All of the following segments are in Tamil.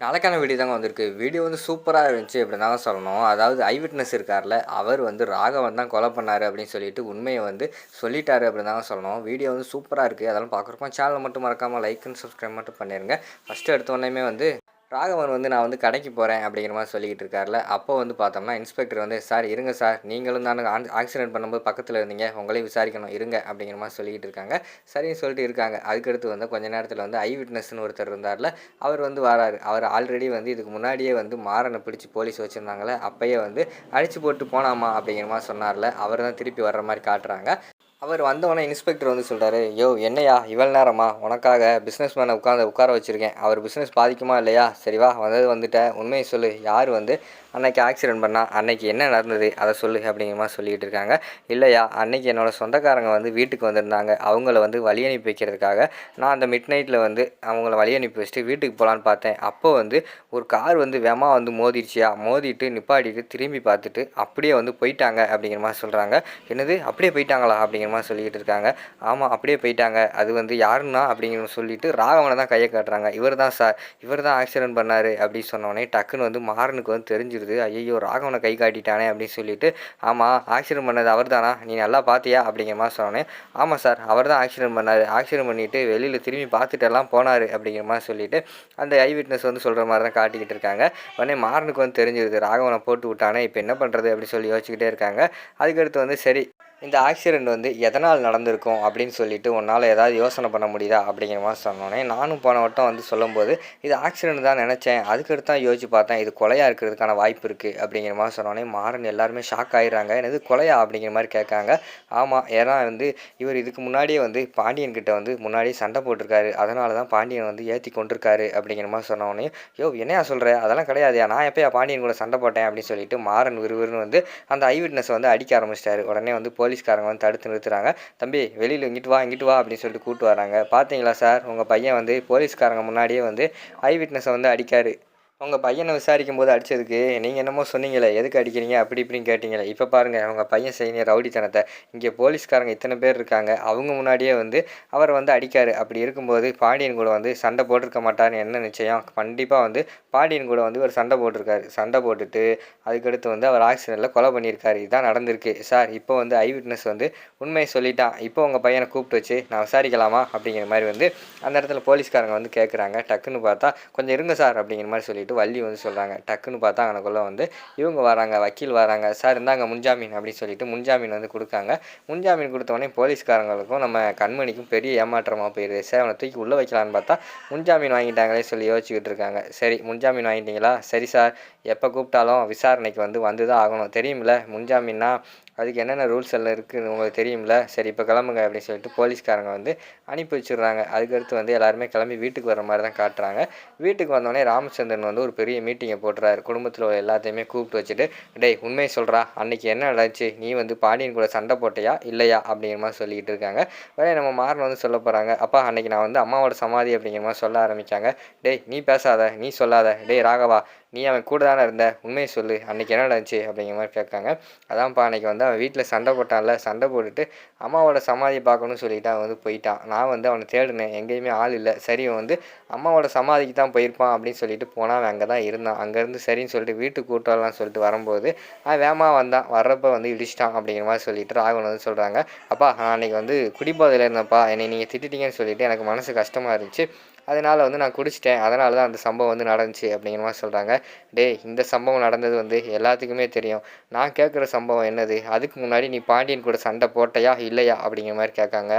நாளைக்கான வீடியோ தாங்க வந்திருக்கு. வீடியோ வந்து சூப்பராக இருந்துச்சு அப்படின்னு தாங்க சொல்லணும். அதாவது ஐ விட்னஸ் இருக்கார்ல அவர் வந்து ராகவன் தான் கொலை பண்ணார் அப்படின்னு சொல்லிட்டு உண்மையை வந்து சொல்லிட்டாரு அப்படின்னு தாங்க சொல்லணும். வீடியோ வந்து சூப்பராக இருக்குது அதெல்லாம் பார்க்குறப்போ சேனலை மட்டும் மறக்காமல் லைக் அண்ட் சப்ஸ்கிரைப் மட்டும் பண்ணிடுங்க ஃபஸ்ட்டு எடுத்த வந்து ராகவன் வந்து நான் வந்து கடைக்கு போகிறேன் அப்படிங்கிற மாதிரி சொல்லிக்கிட்டு இருக்கார்ல. அப்போ வந்து பார்த்தோம்னா இன்ஸ்பெக்டர் வந்து சார் இருங்க சார். நீங்களும் தானே ஆக்சிடென்ட் பண்ணும்போது பக்கத்தில் இருந்தீங்க. உங்களையும் விசாரிக்கணும். இருங்க. அப்படிங்கிற மாதிரி சொல்லிக்கிட்டு இருக்காங்க. சரின்னு சொல்லிட்டு இருக்காங்க. அதுக்கடுத்து வந்து கொஞ்ச நேரத்தில் வந்து ஐ விட்னஸ்னு ஒருத்தர் இருந்தார்ல. அவர் வந்து வராரு. அவர் ஆல்ரெடி வந்து இதுக்கு முன்னாடியே வந்து மாறனை பிடிச்சி போலீஸ் வச்சுருந்தாங்களே அப்பயே வந்து அடிச்சு போட்டு போனாமா அப்படிங்கிற மாதிரி சொன்னார்ல. அவர் தான் திருப்பி வர்ற மாதிரி காட்டுறாங்க. அவர் வந்தவொடனே இன்ஸ்பெக்டர் வந்து சொல்கிறாரு யோ என்னையா இவ்வளோ நேரமா? உனக்காக பிஸ்னஸ் மேனை உட்காந்து உட்கார வச்சுருக்கேன். அவர் பிஸ்னஸ் பாதிக்குமா இல்லையா? சரிவா வந்தது வந்துட்டேன். உண்மையை சொல்லு. யார் வந்து அன்னைக்கு ஆக்சிடென்ட் பண்ணா அன்னைக்கு என்ன நடந்தது? அதை சொல்லு அப்படிங்கிற மாதிரி சொல்லிக்கிட்டு இருக்காங்க. இல்லையா அன்னைக்கு என்னோடய சொந்தக்காரங்க வந்து வீட்டுக்கு வந்திருந்தாங்க. அவங்கள வந்து வழி அனுப்பி வைக்கிறதுக்காக நான் அந்த மிட் நைட்டில் வந்து அவங்கள வழி அனுப்பி வச்சுட்டு வீட்டுக்கு போகலான்னு பார்த்தேன். அப்போ வந்து ஒரு கார் வந்து வேமா வந்து மோதிடுச்சியா? மோதிட்டு நிப்பாடிட்டு திரும்பி பார்த்துட்டு அப்படியே வந்து போயிட்டாங்க அப்படிங்கிற மாதிரி சொல்கிறாங்க என்னது? அப்படியே போயிட்டாங்களா? அப்படிங்கிற அதிகமாக சொல்லிக்கிட்டு இருக்காங்க. ஆமாம் அப்படியே போயிட்டாங்க. அது வந்து யாருன்னா அப்படிங்கிற சொல்லிட்டு ராகவனை தான் கையை காட்டுறாங்க. இவர் தான் சார் இவர் தான் ஆக்சிடென்ட் பண்ணார் அப்படின்னு சொன்னோடனே டக்குன்னு வந்து மாறனுக்கு வந்து தெரிஞ்சிருது. ஐயோ ராகவனை கை காட்டிட்டானே அப்படின்னு சொல்லிட்டு ஆமாம் ஆக்சிடென்ட் பண்ணது அவர் தானா? நீ நல்லா பார்த்தியா அப்படிங்கிற மாதிரி சொன்னோடனே ஆமாம் சார் அவர் தான் ஆக்சிடென்ட் பண்ணார். ஆக்சிடென்ட் பண்ணிவிட்டு வெளியில் திரும்பி பார்த்துட்டு எல்லாம் போனார் அப்படிங்கிற மாதிரி சொல்லிட்டு அந்த ஐ விட்னஸ் வந்து சொல்கிற மாதிரி தான் காட்டிக்கிட்டு இருக்காங்க. உடனே மாறனுக்கு வந்து தெரிஞ்சிருது. ராகவனை போட்டு விட்டானே இப்போ என்ன பண்ணுறது அப்படின்னு சொல்லி யோசிச்சுக்கிட்டே இருக்காங்க. அதுக்கடுத்து வந்து சரி இந்த ஆக்சிடெண்ட் வந்து எதனால் நடந்திருக்கும் அப்படின்னு சொல்லிட்டு உன்னால் ஏதாவது யோசனை பண்ண முடியுதா அப்படிங்கிற மாதிரி சொன்னோன்னே நானும் போன வட்டம் வந்து சொல்லும்போது இது ஆக்சிடெண்ட் தான் நினச்சேன். அதுக்கடுத்து தான் யோசிச்சு பார்த்தேன் இது கொலையாக இருக்கிறதுக்கான வாய்ப்பு இருக்குது அப்படிங்கிற மாதிரி சொன்னோன்னே மாறன் எல்லாருமே ஷாக் ஆயிடுறாங்க. என்னது கொலையா அப்படிங்கிற மாதிரி கேட்காங்க. ஆமாம் ஏன்னா வந்து இவர் இதுக்கு முன்னாடியே வந்து பாண்டியன் கிட்ட வந்து முன்னாடியே சண்டை போட்டிருக்காரு. அதனால தான் பாண்டியன் வந்து ஏற்றி கொண்டிருக்காரு அப்படிங்கிற மாதிரி சொன்னோடனே யோ என்னையா சொல்கிற அதெல்லாம் கிடையாதுயா. நான் எப்போயா பாண்டியன் கூட சண்டை போட்டேன்? அப்படின்னு சொல்லிட்டு மாறன் விறுவிறுன்னு வந்து அந்த ஐ விட்னஸை வந்து அடிக்க ஆரம்பிச்சிட்டாரு. உடனே வந்து போலீஸ்காரங்க வந்து தடுத்து நிறுத்துறாங்க. தம்பி வெளியில் இங்கிட்டு வா இங்கிட்டு வா அப்படின்னு சொல்லிட்டு கூட்டு வராங்க பார்த்தீங்களா சார்? உங்கள் பையன் வந்து போலீஸ்காரங்க முன்னாடியே வந்து ஐ விட்னஸை வந்து அடிக்காரு. உங்கள் பையனை விசாரிக்கும் போது அடித்ததுக்கு நீங்கள் என்னமோ சொன்னீங்களே எதுக்கு அடிக்கிறீங்க? அப்படி இப்படின்னு கேட்டீங்களே. இப்போ பாருங்கள் உங்கள் பையன் செய்ய ரவுடித்தனத்தை. இங்கே போலீஸ்காரங்க இத்தனை பேர் இருக்காங்க. அவங்க முன்னாடியே வந்து அவர் வந்து அடிக்காரு. அப்படி இருக்கும்போது பாண்டியன் கூட வந்து சண்டை போட்டிருக்க மாட்டார்னு என்ன நிச்சயம்? கண்டிப்பாக வந்து பாண்டியன் கூட வந்து ஒரு சண்டை போட்டிருக்காரு. சண்டை போட்டுட்டு அதுக்கடுத்து வந்து அவர் ஆக்சிடெண்ட்டில் கொலை பண்ணியிருக்காரு. இதுதான் நடந்திருக்கு. சார் இப்போ வந்து ஐ விட்னஸ் வந்து உண்மையை சொல்லிட்டான். இப்போ உங்கள் பையனை கூப்பிட்டு வச்சு நான் விசாரிக்கலாமா? அப்படிங்கிற மாதிரி வந்து அந்த இடத்துல போலீஸ்காரங்க வந்து கேட்குறாங்க டக்குன்னு பார்த்தா கொஞ்சம் இருங்க சார் அப்படிங்கிற மாதிரி சொல்லிட்டு வள்ளி வந்து சொல்கிறாங்க டக்குன்னு பார்த்தா அங்கனக்குள்ளே வந்து இவங்க வராங்க வக்கீல் வராங்க சார் இருந்தாங்க முன்ஜாமீன் அப்படின்னு சொல்லிட்டு முன்ஜாமீன் வந்து கொடுக்காங்க. முன்ஜாமீன் கொடுத்தவொடனே போலீஸ்காரங்களுக்கும் நம்ம கண்மணிக்கும் பெரிய ஏமாற்றமாக போயிடுது சார் அவனை தூக்கி உள்ளே வைக்கலான்னு பார்த்தா முன்ஜாமீன் வாங்கிட்டாங்களே சொல்லி யோசிச்சுக்கிட்டு இருக்காங்க. சரி முன்ஜாமீன் வாங்கிட்டீங்களா? சரி சார். எப்போ கூப்பிட்டாலும் விசாரணைக்கு வந்து வந்து தான் ஆகணும். தெரியுமில்ல முன்ஜாமீன்னா அதுக்கு என்னென்ன ரூல்ஸ் எல்லாம் இருக்குதுன்னு உங்களுக்கு தெரியும்ல? சரி இப்போ கிளம்புங்க அப்படின்னு சொல்லிட்டு போலீஸ்காரங்க வந்து அனுப்பி வச்சிடுறாங்க. அதுக்கடுத்து வந்து எல்லாருமே கிளம்பி வீட்டுக்கு வர மாதிரி தான் காட்டுறாங்க. வீட்டுக்கு வந்தோடனே ராமச்சந்திரன் வந்து ஒரு பெரிய மீட்டிங்கை போட்டுறாரு குடும்பத்தில் உள்ள எல்லாத்தையுமே கூப்பிட்டு வச்சுட்டு டேய் உண்மையை சொல்கிறா அன்னைக்கு என்ன நடந்துச்சு? நீ வந்து பாண்டியன் கூட சண்டை போட்டையா? இல்லையா? அப்படிங்கிற மாதிரி சொல்லிக்கிட்டு இருக்காங்க. வேறே நம்ம மாறன் வந்து சொல்ல போகிறாங்க அப்பா அன்னைக்கு நான் வந்து அம்மாவோட சமாதி அப்படிங்கிற மாதிரி சொல்ல ஆரம்பித்தாங்க டேய் நீ பேசாத. நீ சொல்லாத. டேய் ராகவா நீ அவன் கூட தானே இருந்த? உண்மையை சொல்லு. அன்றைக்கி என்ன நடந்துச்சு? அப்படிங்கிற மாதிரி கேட்காங்க அதான்ப்பா அன்றைக்கி வந்து அவன் வீட்டில் சண்டை போட்டான்ல சண்டை போட்டுட்டு அம்மாவோட சமாதி பார்க்கணும்னு சொல்லிட்டு அவன் வந்து போயிட்டான். நான் வந்து அவனை தேடினேன். எங்கேயுமே ஆள் இல்லை. சரி அவன் வந்து அம்மாவோட சமாதிக்கு தான் போயிருப்பான் அப்படின்னு சொல்லிட்டு போனால் அவன் அங்கே தான் இருந்தான். அங்கேருந்து சரின்னு சொல்லிட்டு வீட்டுக்கு கூட்டலாம் சொல்லிட்டு வரும்போது அவன் வேமா வந்தான். வர்றப்ப வந்து இடிச்சிட்டான் அப்படிங்கிற மாதிரி சொல்லிட்டு ராகவன் வந்து சொல்கிறாங்க அப்பா நான் அன்றைக்கி வந்து குடிபோதையில் இருந்தப்பா என்னை நீங்கள் திட்டிட்டீங்கன்னு சொல்லிட்டு எனக்கு மனசு கஷ்டமாக இருந்துச்சு. அதனால் வந்து நான் குடிச்சிட்டேன். அதனால தான் அந்த சம்பவம் வந்து நடந்துச்சு அப்படிங்கிற மாதிரி சொல்கிறாங்க டேய் இந்த சம்பவம் நடந்தது வந்து எல்லாத்துக்குமே தெரியும். நான் கேட்குற சம்பவம் என்னது? அதுக்கு முன்னாடி நீ பாண்டியன் கூட சண்டை போட்டையா? இல்லையா? அப்படிங்கிற மாதிரி கேட்காங்க.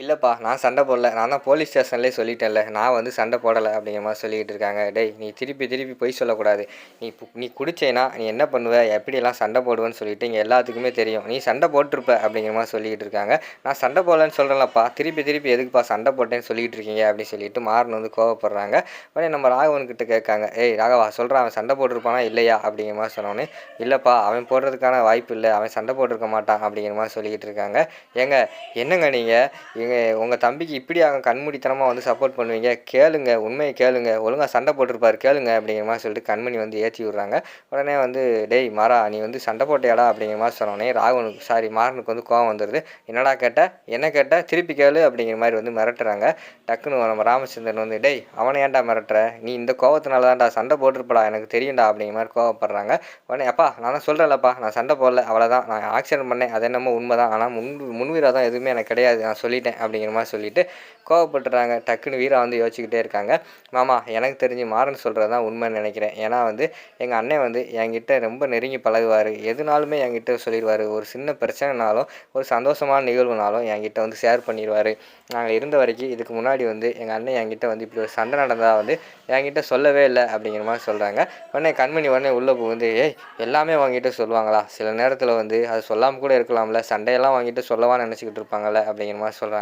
இல்லைப்பா நான் சண்டை போடல. நான் தான் போலீஸ் ஸ்டேஷன்லேயே சொல்லிட்டேன்ல. நான் வந்து சண்டை போடலை அப்படிங்கிற மாதிரி சொல்லிக்கிட்டு இருக்காங்க. டேய் நீ திருப்பி திருப்பி பொய் சொல்லக்கூடாது. நீ நீ குடிச்சேன்னா நீ என்ன பண்ணுவ? எப்படியெல்லாம் சண்டை போடுவேன்னு சொல்லிட்டு இங்கே எல்லாத்துக்குமே தெரியும். நீ சண்டை போட்டிருப்ப அப்படிங்கிற மாதிரி சொல்லிக்கிட்டு இருக்காங்க. நான் சண்டை போடலன்னு சொல்கிறேன்லப்பா திருப்பி திருப்பி எதுக்குப்பா சண்டை போட்டேன்னு சொல்லிக்கிட்டு இருக்கீங்க அப்படின்னு சொல்லிட்டு மாறன் வந்து கோவப்படுறாங்க. உடனே நம்ம ராகவன் கிட்ட கேட்காங்க. ஏய் ராகவா சொல்கிறான் அவன் சண்டை போட்டிருப்பானா இல்லையா? அப்படிங்கிற மாதிரி சொன்னோன்னே இல்லைப்பா அவன் போடுறதுக்கான வாய்ப்பு இல்லை. அவன் சண்டை போட்டிருக்க மாட்டான். அப்படிங்கிற மாதிரி சொல்லிக்கிட்டு இருக்காங்க. ஏங்க என்னங்க நீங்கள் எங்கள் உங்கள் தம்பிக்கு இப்படி அவங்க கண்மூடித்தனமாக வந்து சப்போர்ட் பண்ணுவீங்க? கேளுங்க உண்மையை கேளுங்க. ஒழுங்காக சண்டை போட்டிருப்பார் கேளுங்க அப்படிங்கிற மாதிரி சொல்லிட்டு கண்மணி வந்து ஏற்றி விட்றாங்க. உடனே வந்து டேய் மாறா நீ வந்து சண்டை போட்டையாடா? அப்படிங்கிற மாதிரி சொன்னோடனே ராகவனுக்கு சாரி மாறனுக்கு வந்து கோவம் வந்துடுது என்னடா கேட்ட? என்ன கேட்ட? திருப்பி கேளு அப்படிங்கிற மாதிரி வந்து மிரட்டுறாங்க. டக்குன்னு நம்ம ராமச்சந்திரன் வந்து டேய் அவனை ஏன்டா மிரட்டுற? நீ இந்த கோவத்தினால தான்டா சண்டை போட்டிருப்படா எனக்கு தெரியும்டா அப்படிங்கிற மாதிரி கோவப்படுறாங்க. உடனே அப்பா நான் தான் சொல்கிறேன்லப்பா நான் சண்டை போடல அவ்வளோதான் நான் ஆக்சிடென்ட் பண்ணேன் அது என்னமோ உண்மை தான் ஆனால் முன் முன்வீராதான் எதுவுமே எனக்கு கிடையாது. நான் சொல்லிட்டேன். அப்படிங்கிற மாதிரி சொல்லிட்டு கோவப்பட்டுறாங்க. டக்குன்னு வீரா வந்து யோசிச்சுக்கிட்டே இருக்காங்க. மாமா எனக்கு தெரிஞ்சு மாறன் சொல்கிறது தான் உண்மைன்னு நினைக்கிறேன். ஏன்னா வந்து எங்கள் அண்ணன் வந்து என்கிட்ட ரொம்ப நெருங்கி பழகுவார். எதுனாலுமே என்கிட்ட சொல்லிடுவார். ஒரு சின்ன பிரச்சனைனாலும் ஒரு சந்தோஷமான நிகழ்வுனாலும் என்கிட்ட வந்து ஷேர் பண்ணிடுவார். நாங்கள் இருந்த வரைக்கும் இதுக்கு முன்னாடி வந்து எங்கள் அண்ணன் என்கிட்ட வந்து இப்படி ஒரு சண்டை நடந்தால் வந்து என்கிட்ட சொல்லவே இல்லை அப்படிங்கிற மாதிரி சொல்கிறாங்க உடனே கண்மணி உடனே உள்ளே புகுந்து ஏய் எல்லாமே வாங்கிட்டு சொல்லுவாங்களா? சில நேரத்தில் வந்து அது சொல்லாமல் கூட இருக்கலாம்ல. சண்டையெல்லாம் வாங்கிட்டு சொல்லவான்னு நினச்சிக்கிட்டு இருப்பாங்கல்ல அப்படிங்கிற மாதிரி சொல்கிறாங்க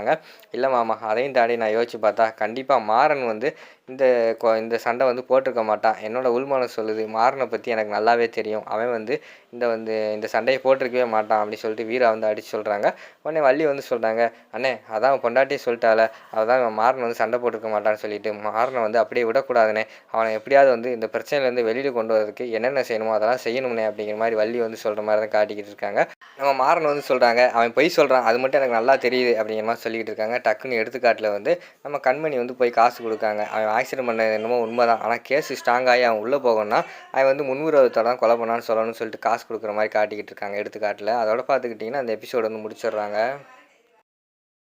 இல்லை மாமா அதையும் தாண்டி நான் யோசிச்சு பார்த்தா கண்டிப்பாக மாறன் வந்து இந்த கொ- இந்த சண்டை வந்து போட்டிருக்க மாட்டான். என்னோடய உள்மனம் சொல்லுது மாறனை பற்றி எனக்கு நல்லாவே தெரியும். அவன் வந்து இந்த வந்து இந்த சண்டையை போட்டிருக்கவே மாட்டான் அப்படின்னு சொல்லிட்டு வீரா வந்து அடிச்சு சொல்கிறாங்க உடனே வள்ளி வந்து சொல்கிறாங்க அண்ணே அதான் அவன் பொண்டாட்டியே சொல்லிட்டால அதான் மாறன் வந்து சண்டை போட்டிருக்க மாட்டான்னு சொல்லிட்டு மாறனை வந்து அப்படியே விடக்கூடாதுனே அவனை எப்படியாவது வந்து இந்த பிரச்சனையிலேருந்து வெளியில் கொண்டு வரதுக்கு என்னென்ன செய்யணுமோ அதெல்லாம் செய்யணும்னே அப்படிங்கிற மாதிரி வள்ளி வந்து சொல்கிற மாதிரி தான் காட்டிக்கிட்டு இருக்காங்க. நம்ம மாறன் வந்து சொல்கிறாங்க அவன் பொய் சொல்கிறான் அது மட்டும் எனக்கு நல்லா தெரியுது அப்படிங்கிற மாதிரி சொல்லிக்கிட்டு இருக்காங்க. டக்குன்னு எடுத்துக்காட்டில் வந்து நம்ம கண்மணி வந்து போய் காசு கொடுக்காங்க. அவன் ஆக்சிடென்ட் பண்ணது என்னமோ உண்மை தான் ஆனால் கேஸ் ஸ்ட்ராங்காகி அவன் உள்ளே போகணும்னா அவன் வந்து முன்விரோதத்தோட தான் கொலை பண்ணான்னு சொல்லணும்னு சொல்லிட்டு காசு கொடுக்குற மாதிரி காட்டிக்கிட்டு இருக்காங்க எடுத்துக்காட்டில். அதோட பார்த்துக்கிட்டிங்கன்னா அந்த எபிசோடு வந்து முடிச்சிடுறாங்க.